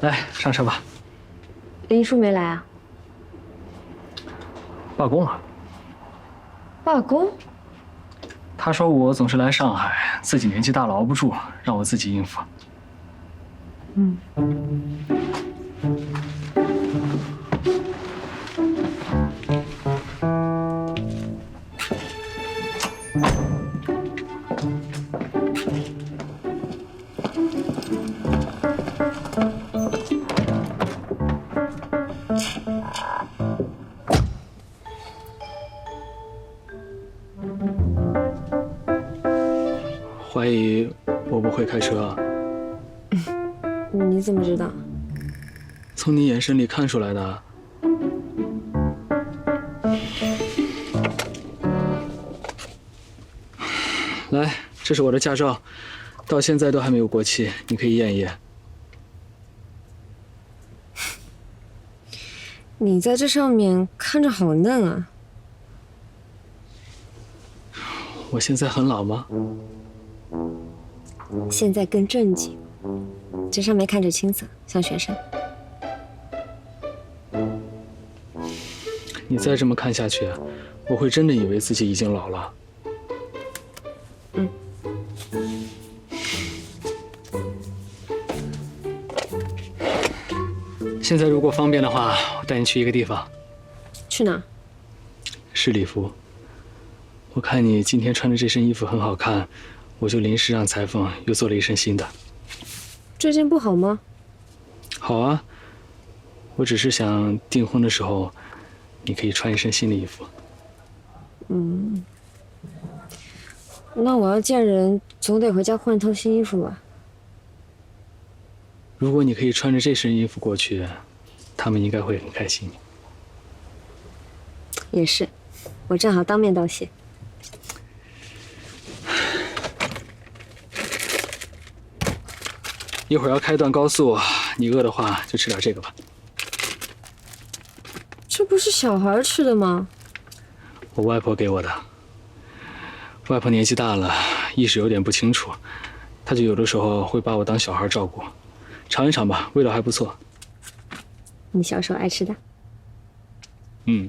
来，上车吧。林叔没来啊？罢工了。罢工？他说我总是来上海，自己年纪大了熬不住，让我自己应付。嗯。怀疑我不会开车啊？你怎么知道？从你眼神里看出来的。来，这是我的驾照，到现在都还没有过期，你可以验一验。你在这上面看着好嫩啊！我现在很老吗？现在更正经，这上面看着青涩，像学生。你再这么看下去，我会真的以为自己已经老了。嗯。现在如果方便的话，我带你去一个地方。去哪？试礼服。我看你今天穿的这身衣服很好看。我就临时让裁缝又做了一身新的。这件不好吗？好啊，我只是想订婚的时候，你可以穿一身新的衣服。嗯，那我要见人，总得回家换套新衣服吧。如果你可以穿着这身衣服过去，他们应该会很开心。也是，我正好当面道谢。一会儿要开段高速，你饿的话就吃点这个吧。这不是小孩吃的吗？我外婆给我的。外婆年纪大了，意识有点不清楚，她就有的时候会把我当小孩照顾。尝一尝吧，味道还不错。你小时候爱吃的。嗯。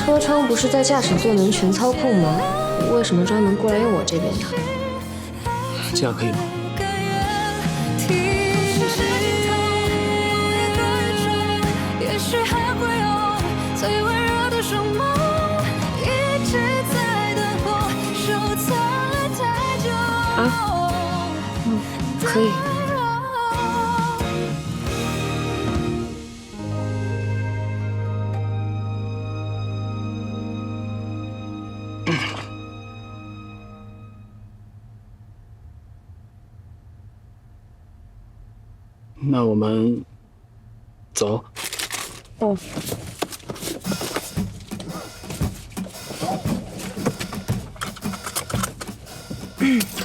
车窗不是在驾驶座能全操控吗？为什么专门过来用我这边的？这样可以吗？啊，嗯，可以。那我们走。哦。嗯